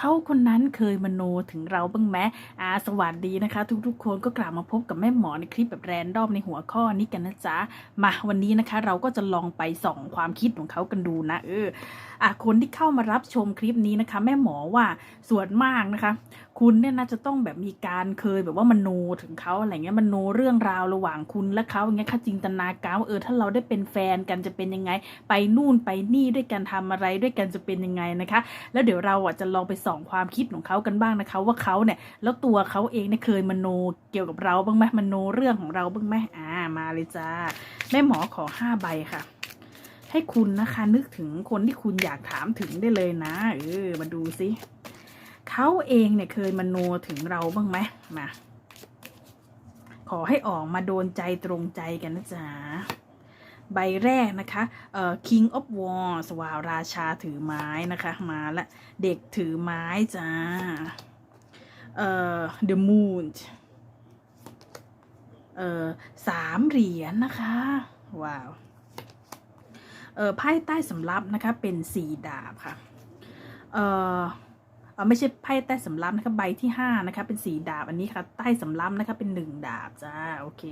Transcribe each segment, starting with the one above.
เขาคนนั้นเคยมโนถึงเราบ้างไหมอ่าสวัสดีนะคะ ทุกๆคนก็กลับมาพบกับแม่หมอในคลิปแบบแรนดอมในหัวข้อนี้กันนะจ๊ะมาวันนี้นะคะ เราก็จะลองไปส่องความคิดของเขากันดูนะเอออะคนที่เข้ามารับชมคลิปนี้นะคะ แม่หมอว่าส่วนมากนะคะ คุณเนี่ยน่าจะต้องแบบมีการเคยแบบว่ามโนถึงเขาอะไรเงี้ยมโนเรื่องราวระหว่างคุณและเขาอย่างเงี้ยค่ะจินตนาการว่าเออถ้าเราได้เป็นแฟนกันจะเป็นยังไง ไปนู่นไปนี่ด้วยกันทำอะไรด้วยกันจะเป็นยังไงนะคะ แล้วเดี๋ยวเราอะจะลองไปสองความคิดของเขากันบ้างนะคะ ว่าเขาเนี่ยแล้วตัวเขาเองเนี่ยเคยมโนเกี่ยวกับเราบ้างไหมมโนเรื่องของเราบ้างไหมอ่ามาเลยจ้าแม่หมอขอห้าใบค่ะ ให้คุณนะคะ นึกถึงคนที่คุณอยากถามถึงได้เลยนะเออมาดูสิเขาเองเนี่ยเคยมโนถึงเราบ้างไหมมาขอให้ออกมาโดนใจตรงใจกันนะจ๊ะ ใบแรกนะคะเอ่อ King of Wands วาวราชาถือไม้นะคะมาละเด็กถือไม้จ้าเอ่อ The Moon เอ่อสามเหรียญนะคะว้าวเอ่อไพ่ใต้สำรับนะคะเป็นสี่ดาบค่ะเอ่อเอ่อ ไม่ใช่ไพ่ใต้สำรับนะคะใบที่ห้านะคะเป็นสีดาบอันนี้ค่ะ ใต้สำรับนะคะเป็นหนึ่งดาบจ้าโอเค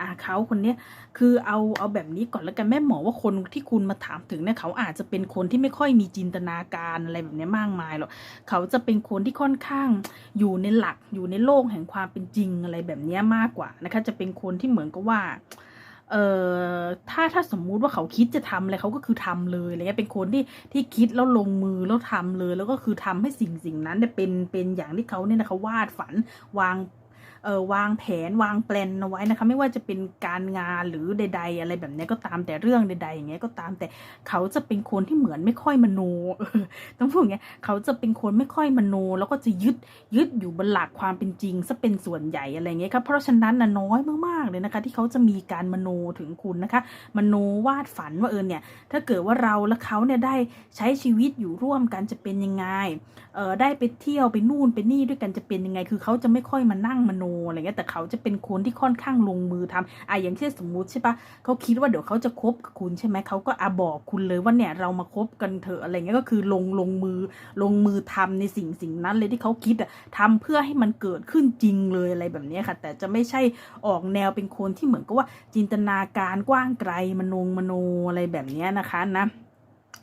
อ่าเขาคนเนี้ยคือเอาเอาแบบนี้ก่อนแล้วกันแม่หมอว่าคนที่คุณมาถามถึงเนี่ยเขาอาจจะเป็นคนที่ไม่ค่อยมีจินตนาการอะไรแบบนี้มากมายหรอกเขาจะเป็นคนที่ค่อนข้างอยู่ในหลักอยู่ในโลกแห่งความเป็นจริงอะไรแบบนี้มากกว่านะคะ จะเป็นคนที่เหมือนกับว่า เอ่อถ้าถ้าสมมุติว่าเขาคิดจะทำอะไรเขาก็คือทำเลยอะไรเงี้ยเป็นคนที่ที่คิดแล้วลงมือแล้วทำเลย แล้วก็คือทำให้สิ่งสิ่งนั้นเนี่ยเป็นเป็นอย่างที่เขาเนี่ยนะเขาวาดฝันวาง เออวางแผนวางแปลนเอาไว้นะคะ ไม่ว่าจะเป็นการงานหรือใด ๆ อะไรแบบนี้ก็ตามแต่เรื่องใด ๆ อย่างเงี้ยก็ตามแต่เขาจะเป็นคนที่เหมือนไม่ค่อยมโนต้องพูดอย่างเงี้ยเขาจะเป็นคนไม่ค่อยมโน แล้วก็จะยึดยึดอยู่บนหลักความเป็นจริงซะเป็นส่วนใหญ่อะไรเงี้ยครับเพราะฉะนั้นนะน้อยมากๆเลยนะคะ ที่เขาจะมีการมโนถึงคุณนะคะ มโนวาดฝันว่าเออเนี่ยถ้าเกิดว่าเราและเขาเนี่ยได้ใช้ชีวิตอยู่ร่วมกันจะเป็นยังไงเออได้ไปเที่ยวไปนู่นไปนี่ด้วยกันจะเป็นยังไง คือเขาจะไม่ค่อยมานั่งมโนอะไรเงี้ยแต่เขาจะเป็นคนที่ค่อนข้างลงมือทำอะอย่างเช่นสมมุติใช่ปะเขาคิดว่าเดี๋ยวเขาจะคบกับคุณใช่ไหมเขาก็อาบอกคุณเลยว่าเนี่ยเรามาคบกันเถอะอะไรเงี้ยก็คือลงลงมือลงมือทำในสิ่งสิ่งนั้นเลยที่เขาคิดอะทำเพื่อให้มันเกิดขึ้นจริงเลยอะไรแบบนี้ค่ะ แต่จะไม่ใช่ออกแนวเป็นคนที่เหมือนกับว่าจินตนาการกว้างไกลมโนมโนอะไรแบบนี้นะคะนะ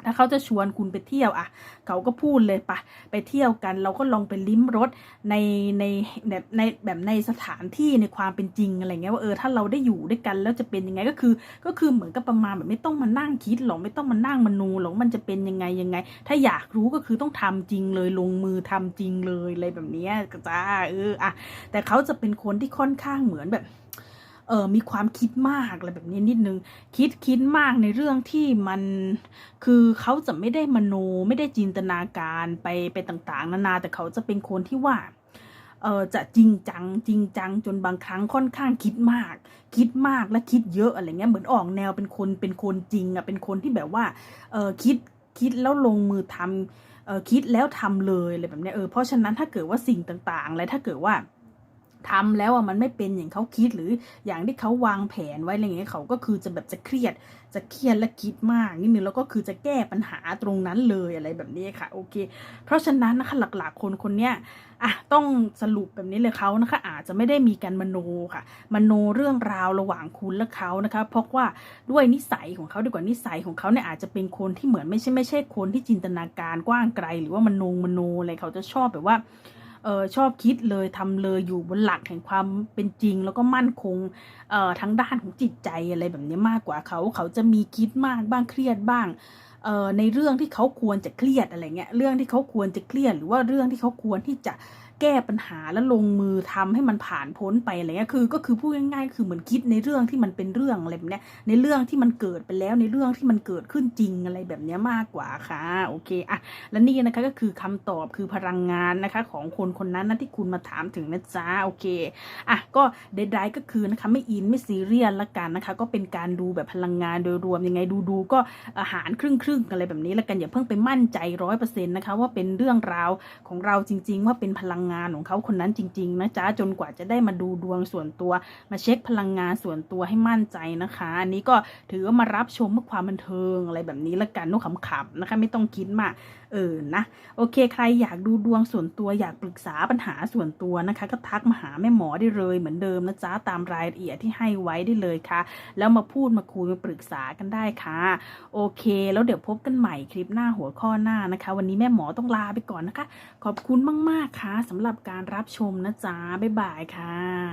ถ้าเขาจะชวนคุณไปเที่ยวอะ เขาก็พูดเลยปะไปเที่ยวกัน เราก็ลองไปลิ้มรสในในแบบในแบบในสถานที่ในความเป็นจริงอะไรเงี้ยว่าเออถ้าเราได้อยู่ด้วยกันแล้วจะเป็นยังไงก็คือ ก็คือเหมือนกับประมาณแบบไม่ต้องมานั่งคิดหรอกไม่ต้องมานั่งมโนหรอกมันจะเป็นยังไงยังไง ถ้าอยากรู้ก็คือต้องทำจริงเลยลงมือทำจริงเลยอะไรแบบนี้จ้าเอออะแต่เขาจะเป็นคนที่ค่อนข้างเหมือนแบบ เออมีความคิดมากอะไรแบบนี้นิดนึง คิดคิดมากในเรื่องที่มันคือเขาจะไม่ได้มโนไม่ได้จินตนาการไปไปต่างๆ นานาแต่เขาจะเป็นคนที่ว่าเออจะจริงจังจริงจังจนบางครั้งค่อนข้างคิดมาก คิดมากและคิดเยอะอะไรเงี้ยเหมือนออกแนวเป็นคนเป็นคนจริงอะเป็นคนที่แบบว่าเออคิดคิดแล้วลงมือทำเออคิดแล้วทำเลยอะไรแบบเนี้ยเออเพราะฉะนั้นถ้าเกิดว่าสิ่งต่างๆอะถ้าเกิดว่า ทำแล้วอะมันไม่เป็นอย่างเขาคิดหรืออย่างที่เขาวางแผนไว้อะไรเงี้ยเขาก็คือจะแบบจะเครียด จะเครียดและคิดมากนิดนึงแล้วก็คือจะแก้ปัญหาตรงนั้นเลยอะไรแบบนี้ค่ะโอเค เพราะฉะนั้นนะคะหลักๆคนคนเนี้ยอะต้องสรุปแบบนี้เลยเขานะคะ อาจจะไม่ได้มีการมโนค่ะ มโนเรื่องราวระหว่างคุณและเขานะคะ เพราะว่าด้วยนิสัยของเขาดีกว่านิสัยของเขาเนี่ยอาจจะเป็นคนที่เหมือนไม่ใช่ไม่ใช่คนที่จินตนาการกว้างไกล หรือว่ามโนมโนอะไรเขาจะชอบแบบว่า ออชอบคิดเลยทำเลยอยู่บนหลักแห่งความเป็นจริง แล้วก็มั่นคงเออทั้งด้านของจิตใจอะไรแบบนี้มากกว่าเขา เขาจะมีคิดมากบ้างเครียดบ้างเออในเรื่องที่เขาควรจะเครียดอะไรเงี้ยเรื่องที่เขาควรจะเครียดหรือว่าเรื่องที่เขาควรที่จะ แก้ปัญหาแล้วลงมือทำให้มันผ่านพ้นไปอะไรเงี้ยคือ ก็คือพูดง่ายๆคือเหมือนคิดในเรื่องที่มันเป็นเรื่องอะไรแบบเนี้ยในเรื่องที่มันเกิดไปแล้วในเรื่องที่มันเกิดขึ้นจริงอะไรแบบเนี้ยมากกว่าค่ะโอเคอะและนี่นะคะก็คือคำตอบคือพลังงานนะคะ ของคนคนนั้นนะที่คุณมาถามถึงนะจ๊ะโอเคอะก็ใดๆก็คือนะคะไม่อินไม่ซีเรียสละกันนะคะ ก็เป็นการดูแบบพลังงานโดยรวมยังไงดูๆก็อาหารครึ่งๆอะไรแบบนี้ละกันอย่าเพิ่งไปมั่นใจร้อยเปอร์เซ็นต์นะคะว่าเป็นเรื่องราวของเราจริง ๆ ว่าเป็นพลังงานของเขาคนนั้นจริง ๆ นะจ๊ะจนกว่าจะได้มาดูดวงส่วนตัว มาเช็คพลังงานส่วนตัวให้มั่นใจนะคะ อันนี้ก็ถือว่ามารับชมเพื่อความบันเทิงอะไรแบบนี้ละกันนุกขำๆนะคะไม่ต้องคิดมากเออนะโอเคใครอยากดูดวงส่วนตัวอยากปรึกษาปัญหาส่วนตัวนะคะ ก็ทักมาหาแม่หมอได้เลยเหมือนเดิมนะจ๊ะตามรายละเอียดที่ให้ไว้ได้เลยค่ะ แล้วมาพูดมาคุยมาปรึกษากันได้ค่ะ โอเค แล้วเดี๋ยวพบกันใหม่คลิปหน้าหัวข้อหน้านะคะ วันนี้แม่หมอต้องลาไปก่อนนะคะ ขอบคุณมาก ๆ ค่ะสำหรับการรับชมนะจ๊ะบ๊ายบายค่ะ